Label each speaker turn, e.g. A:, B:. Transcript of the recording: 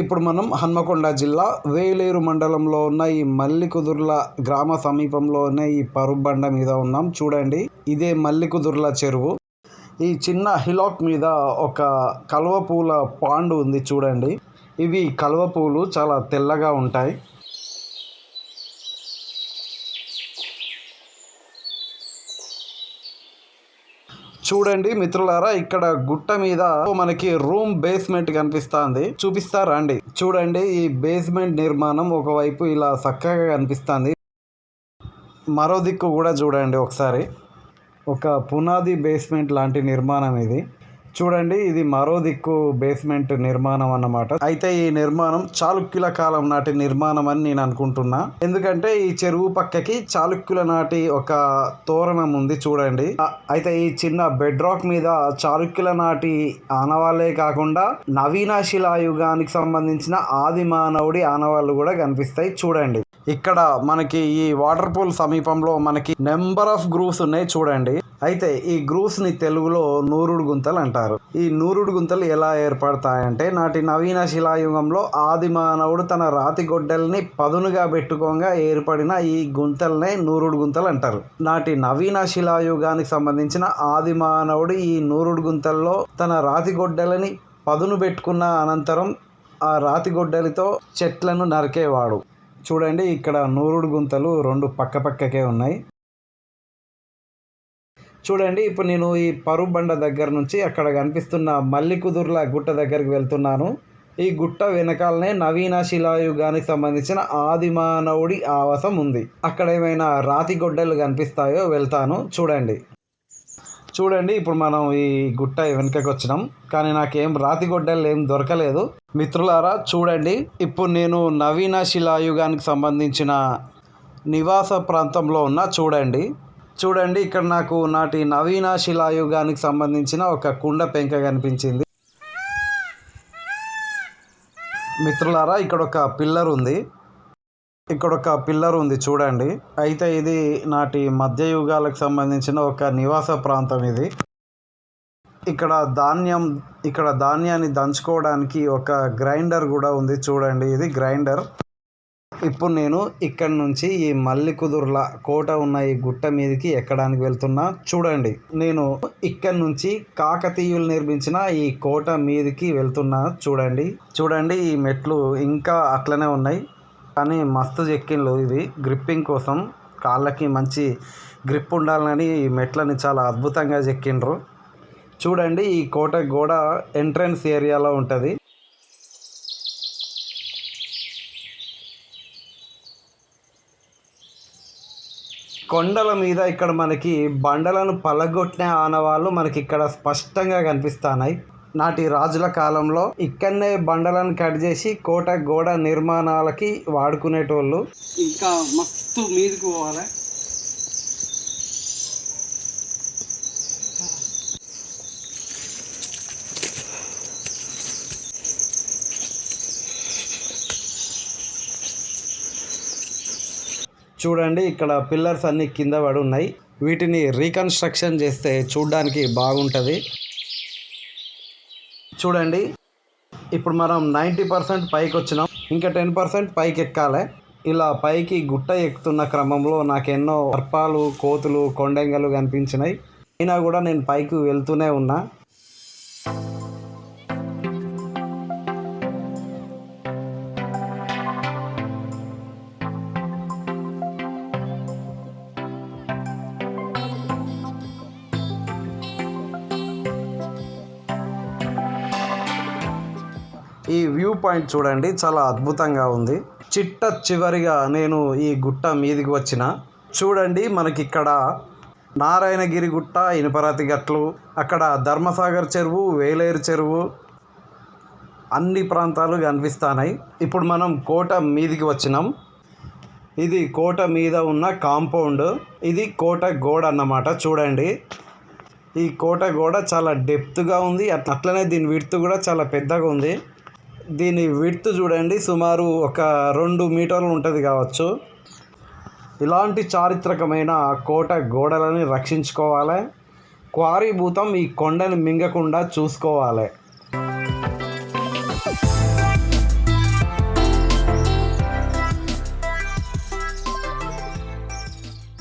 A: ఇప్పుడు మనం హన్మకొండ జిల్లా వేలేరు మండలంలో ఉన్న ఈ మల్లికుదుర్ల గ్రామ సమీపంలో ఉన్న ఈ పరుబండ మీద ఉన్నాం. చూడండి ఇదే మల్లికుదుర్ల చెరువు. ఈ చిన్న హిలాక్ మీద ఒక కలువ పూల పాండు ఉంది చూడండి. ఇవి కలువ పూలు చాలా తెల్లగా ఉంటాయి. చూడండి మిత్రులారా ఇక్కడ గుట్ట మీద మనకి రూమ్ బేస్మెంట్ కనిపిస్తుంది. చూపిస్తారా అండి చూడండి ఈ బేస్మెంట్ నిర్మాణం ఒకవైపు ఇలా చక్కగా కనిపిస్తుంది. మరో దిక్కు కూడా చూడండి ఒకసారి. ఒక పునాది బేస్మెంట్ లాంటి నిర్మాణం ఇది. చూడండి ఇది మరో దిక్కు బేస్మెంట్ నిర్మాణం అన్నమాట. అయితే ఈ నిర్మాణం చాళుక్యుల కాలం నాటి నిర్మాణం అని నేను అనుకుంటున్నా. ఎందుకంటే ఈ చెరువు పక్కకి చాళుక్యుల నాటి ఒక తోరణం ఉంది చూడండి. అయితే ఈ చిన్న బెడ్ రాక్ మీద చాళుక్యుల నాటి ఆనవాళ్ళే కాకుండా నవీన శిలాయుగానికి సంబంధించిన ఆది మానవుడి ఆనవాళ్ళు కూడా కనిపిస్తాయి చూడండి. ఇక్కడ మనకి ఈ వాటర్ పూల్ సమీపంలో మనకి నెంబర్ ఆఫ్ గ్రూప్స్ ఉన్నాయి చూడండి. అయితే ఈ గ్రూవ్స్ని తెలుగులో నూరుడు గుంతలు అంటారు. ఈ నూరుడు గుంతలు ఎలా ఏర్పడతాయంటే నాటి నవీన శిలాయుగంలో ఆది మానవుడు తన రాతి గొడ్డల్ని పదునుగా పెట్టుకోగా ఏర్పడిన ఈ గుంతల్నే నూరుడు గుంతలు అంటారు. నాటి నవీన శిలాయుగానికి సంబంధించిన ఆది మానవుడు ఈ నూరుడు గుంతల్లో తన రాతి గొడ్డలని పదును పెట్టుకున్న అనంతరం ఆ రాతి గొడ్డలితో చెట్లను నరికేవాడు. చూడండి ఇక్కడ నూరుడు గుంతలు రెండు పక్క పక్కకే ఉన్నాయి. చూడండి ఇప్పుడు నేను ఈ పరువు బండ దగ్గర నుంచి అక్కడ కనిపిస్తున్న మల్లికుదుర్ల గుట్ట దగ్గరికి వెళ్తున్నాను. ఈ గుట్ట వెనకాలనే నవీన శిలాయుగానికి సంబంధించిన ఆదిమానవుడి ఆవాసం ఉంది. అక్కడ ఏమైనా రాతి గొడ్డలు కనిపిస్తాయో వెళ్తాను. చూడండి. చూడండి ఇప్పుడు మనం ఈ గుట్ట వెనుకకి వచ్చినాం. కానీ నాకేం రాతి గొడ్డలు ఏం దొరకలేదు. మిత్రులారా చూడండి. ఇప్పుడు నేను నవీన శిలాయుగానికి సంబంధించిన నివాస ప్రాంతంలో ఉన్న చూడండి. చూడండి ఇక్కడ నాకు నాటి నవీన శిలాయుగానికి సంబంధించిన ఒక కుండ పెంక కనిపించింది. మిత్రులారా ఇక్కడ ఒక పిల్లర్ ఉంది. ఇక్కడ ఒక పిల్లర్ ఉంది చూడండి. అయితే ఇది నాటి మధ్యయుగాలకు సంబంధించిన ఒక నివాస ప్రాంతం ఇది. ఇక్కడ ధాన్యం ఇక్కడ ధాన్యాన్ని దంచుకోవడానికి ఒక గ్రైండర్ కూడా ఉంది చూడండి. ఇది గ్రైండర్. ఇప్పుడు నేను ఇక్కడ నుంచి ఈ మల్లికుదుర్ల కోట ఉన్న ఈ గుట్ట మీదకి ఎక్కడానికి వెళ్తున్నా చూడండి. నేను ఇక్కడ నుంచి కాకతీయులు నిర్మించిన ఈ కోట మీదకి వెళ్తున్నా చూడండి. చూడండి ఈ మెట్లు ఇంకా అట్లనే ఉన్నాయి. కానీ మస్తు చెక్కిండ్లు ఇవి. గ్రిప్పింగ్ కోసం కాళ్ళకి మంచి గ్రిప్ ఉండాలని ఈ మెట్లని చాలా అద్భుతంగా చెక్కిండ్రు. చూడండి ఈ కోట గోడ ఎంట్రన్స్ ఏరియాలో ఉంటుంది. కొండల మీద ఇక్కడ మనకి బండలను పలగొట్టిన ఆనవాళ్ళు మనకి ఇక్కడ స్పష్టంగా కనిపిస్తున్నాయి నాటి రాజుల కాలంలో ఇక్కడనే బండలను కట్ చేసి కోట గోడ నిర్మాణాలకి వాడుకునేటోళ్ళు. ఇంకా మస్తు మీదకి పోవాలి. చూడండి ఇక్కడ పిల్లర్స్ అన్ని కింద పడి ఉన్నాయి. వీటిని రీకన్స్ట్రక్షన్ చేస్తే చూడడానికి బాగుంటుంది. చూడండి ఇప్పుడు మనం నైంటీ పర్సెంట్ పైకి వచ్చినాం. ఇంకా టెన్ పర్సెంట్ పైకి ఎక్కాలి. ఇలా పైకి గుట్ట ఎక్కుతున్న క్రమంలో నాకు ఎన్నో కోతులు కొండెంగలు కనిపించినాయి. అయినా కూడా నేను పైకి వెళ్తూనే ఉన్నా. ఈ వ్యూ పాయింట్ చూడండి చాలా అద్భుతంగా ఉంది. చిట్ట చివరిగా నేను ఈ గుట్ట మీదికి వచ్చిన. చూడండి మనకి ఇక్కడ నారాయణగిరి గుట్ట ఇనుపరాతి గట్లు అక్కడ ధర్మసాగర్ చెరువు వేలేరు చెరువు అన్ని ప్రాంతాలు కనిపిస్తున్నాయి ఇప్పుడు మనం కోట మీదికి వచ్చినాం. ఇది కోట మీద ఉన్న కాంపౌండ్. ఇది కోట గోడ అన్నమాట చూడండి. ఈ కోట గోడ చాలా డెప్త్గా ఉంది. అట్లనే దీని విడ్త్ కూడా చాలా పెద్దగా ఉంది. దీని విడ్త్ చూడండి సుమారు ఒక రెండు మీటర్లు ఉంటుంది కావచ్చు. ఇలాంటి చారిత్రకమైన కోట గోడలని రక్షించుకోవాలి. క్వారీ భూతం ఈ కొండని మింగకుండా చూసుకోవాలి.